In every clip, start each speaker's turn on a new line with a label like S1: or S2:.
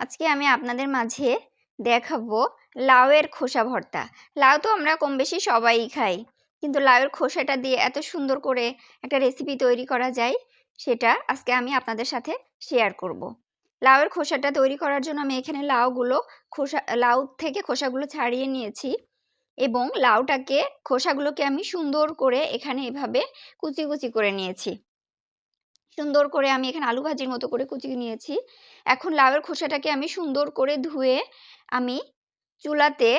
S1: আজকে আমি আপনাদের মাঝে দেখাবো লাউয়ের খোসা ভর্তা লাউ তো আমরা কম বেশি সবাই খাই, কিন্তু লাউয়ের খোসাটা দিয়ে এত সুন্দর করে একটা রেসিপি তৈরি করা যায়, সেটা আজকে আমি আপনাদের সাথে শেয়ার করব। লাউয়ের খোসাটা তৈরি করার জন্য আমি এখানে লাউগুলো খোসা, লাউ থেকে খোসাগুলো ছাড়িয়ে নিয়েছি এবং লাউটাকে, খোসাগুলোকে আমি সুন্দর করে এখানে এভাবে কুচি কুচি করে নিয়েছি সুন্দর করে আমি এখানে আলু ভাজির মতো করে কুচি নিয়েছি। এখন লাউয়ের খোসাটাকে আমি সুন্দর করে ধুয়ে আমি চুলাতে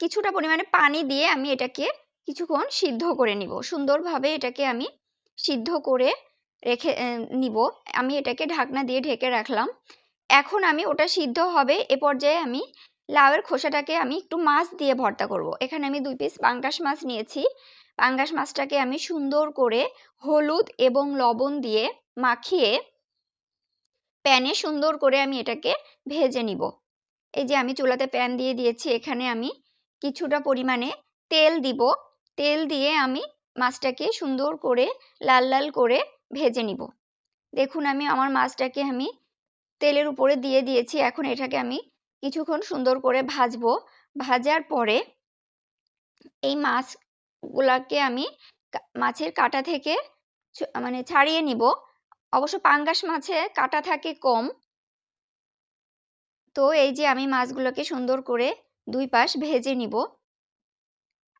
S1: কিছুটা পরিমাণে পানি দিয়ে আমি এটাকে কিছুক্ষণ সিদ্ধ করে নিব। সুন্দরভাবে এটাকে আমি সিদ্ধ করে রেখে নিব। আমি এটাকে ঢাকনা দিয়ে ঢেকে রাখলাম। এখন আমি ওটা সিদ্ধ হবে এ পর্যায়ে আমি লাউয়ের খোসাটাকে আমি একটু মাছ দিয়ে ভর্তা করব। এখানে আমি দুই পিস পাঙ্গাস মাছ নিয়েছি। পাঙ্গাস মাছটাকে আমি সুন্দর করে হলুদ এবং লবণ দিয়ে মাখিয়ে প্যানে সুন্দর করে আমি এটাকে ভেজে নিব। এই যে আমি চুলাতে প্যান দিয়ে দিয়েছি, এখানে আমি কিছুটা পরিমাণে তেল দিব। তেল দিয়ে আমি মাছটাকে সুন্দর করে লাল লাল করে ভেজে নিব। দেখুন আমি আমার মাছটাকে আমি তেলের উপরে দিয়ে দিয়েছি, এখন এটাকে আমি কিছুক্ষণ সুন্দর করে ভাজবো। ভাজার পরে এই মাছগুলাকে আমি মাছের কাটা থেকে মানে ছাড়িয়ে নিব। অবশ্য পাঙ্গাস মাছে কাটা থাকে কম। তো এই যে আমি মাছগুলোকে সুন্দর করে দুই পাশ ভেজে নিব।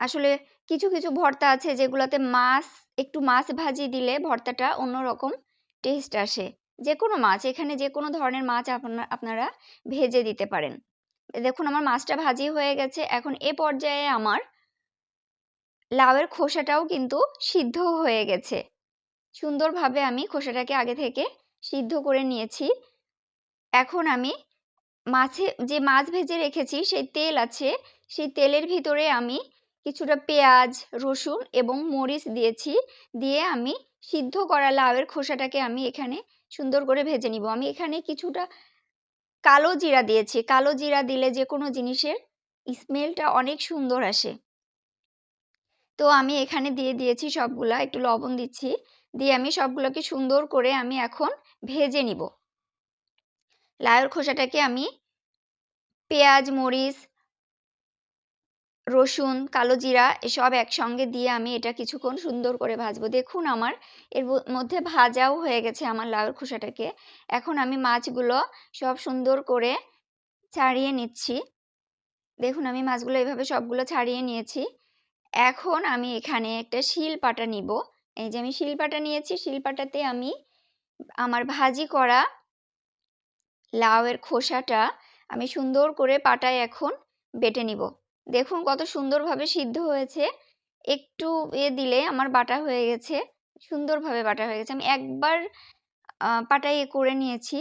S1: আসলে কিছু কিছু ভর্তা আছে যেগুলোতে মাছ, একটু মাছ ভাজি দিলে ভর্তাটা অন্যরকম টেস্ট আসে। যে কোনো মাছ, এখানে যে কোনো ধরনের মাছ আপনার আপনারা ভেজে দিতে পারেন। দেখুন, আমার মাছটা ভাজি হয়ে গেছে। এখন এ পর্যায়ে আমার লাউয়ের খোসাটাও কিন্তু সিদ্ধ হয়ে গেছে। সুন্দরভাবে আমি খোসাটাকে আগে থেকে সিদ্ধ করে নিয়েছি। এখন আমি মাছে যে মাছ ভেজে রেখেছি সেই তেল আছে, সেই তেলের ভিতরে আমি কিছুটা পেঁয়াজ, রসুন এবং মরিচ দিয়েছি। দিয়ে আমি সিদ্ধ করা লাউয়ের খোসাটাকে আমি এখানে সুন্দর করে ভেজে নিব। আমি এখানে কিছুটা কালো জিরা দিয়েছি। কালো জিরা দিলে যে কোনো জিনিসের স্মেলটা অনেক সুন্দর আসে। তো আমি এখানে দিয়ে দিয়েছি সবগুলা, একটু লবণ দিচ্ছি। দিয়ে আমি সবগুলোকে সুন্দর করে আমি এখন ভেজে নিব। লাউয়ের খোসাটাকে আমি পেঁয়াজ, মরিচ, রসুন, কালো জিরা এসব একসঙ্গে দিয়ে আমি এটা কিছুক্ষণ সুন্দর করে ভাজবো। দেখুন আমার এর মধ্যে ভাজাও হয়ে গেছে আমার লাউয়ের খোসাটাকে। এখন আমি মাছগুলো সব সুন্দর করে ছাড়িয়ে নিচ্ছি। দেখুন আমি মাছগুলো এভাবে সবগুলো ছাড়িয়ে নিয়েছি। এখন আমি এখানে একটা শিল পাটা নিব। এই যে আমি শিলপাটা নিয়েছি, শিলপাটাতে আমি আমার ভাজি করা লাউয়ের খোসাটা আমি সুন্দর করে পাটায় এখন বেটে নিব। দেখুন কত সুন্দরভাবে সিদ্ধ হয়েছে। একটু এ দিলে আমার বাটা হয়ে গেছে, সুন্দরভাবে বাটা হয়ে গেছে। আমি একবার পাটায় এ করে নিয়েছি,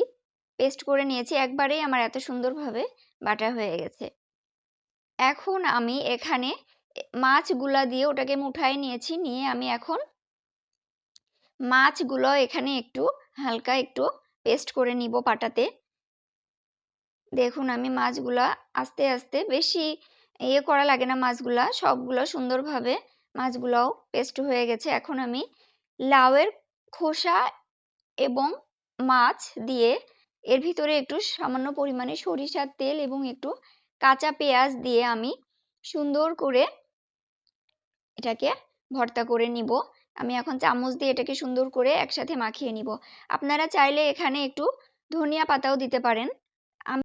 S1: পেস্ট করে নিয়েছি, একবারেই আমার এত সুন্দরভাবে বাটা হয়ে গেছে। এখন আমি এখানে মাছগুলা দিয়ে ওটাকে মুঠায় নিয়েছি। নিয়ে আমি এখন মাছগুলো এখানে একটু হালকা একটু পেস্ট করে নিব পাটাতে। দেখুন, আমি মাছগুলা আস্তে আস্তে বেশি ইয়ে করা লাগে না মাছগুলা, সবগুলো সুন্দরভাবে মাছগুলোও পেস্ট হয়ে গেছে। এখন আমি লাউয়ের খোসা এবং মাছ দিয়ে এর ভিতরে একটু সামান্য পরিমাণে সরিষার তেল এবং একটু কাঁচা পেঁয়াজ দিয়ে আমি সুন্দর করে এটাকে ভর্তা করে নিব। আমি এখন চামচ দিয়ে এটাকে সুন্দর করে একসাথে মাখিয়ে নিব। আপনারা চাইলে এখানে একটু ধনিয়া পাতাও দিতে পারেন।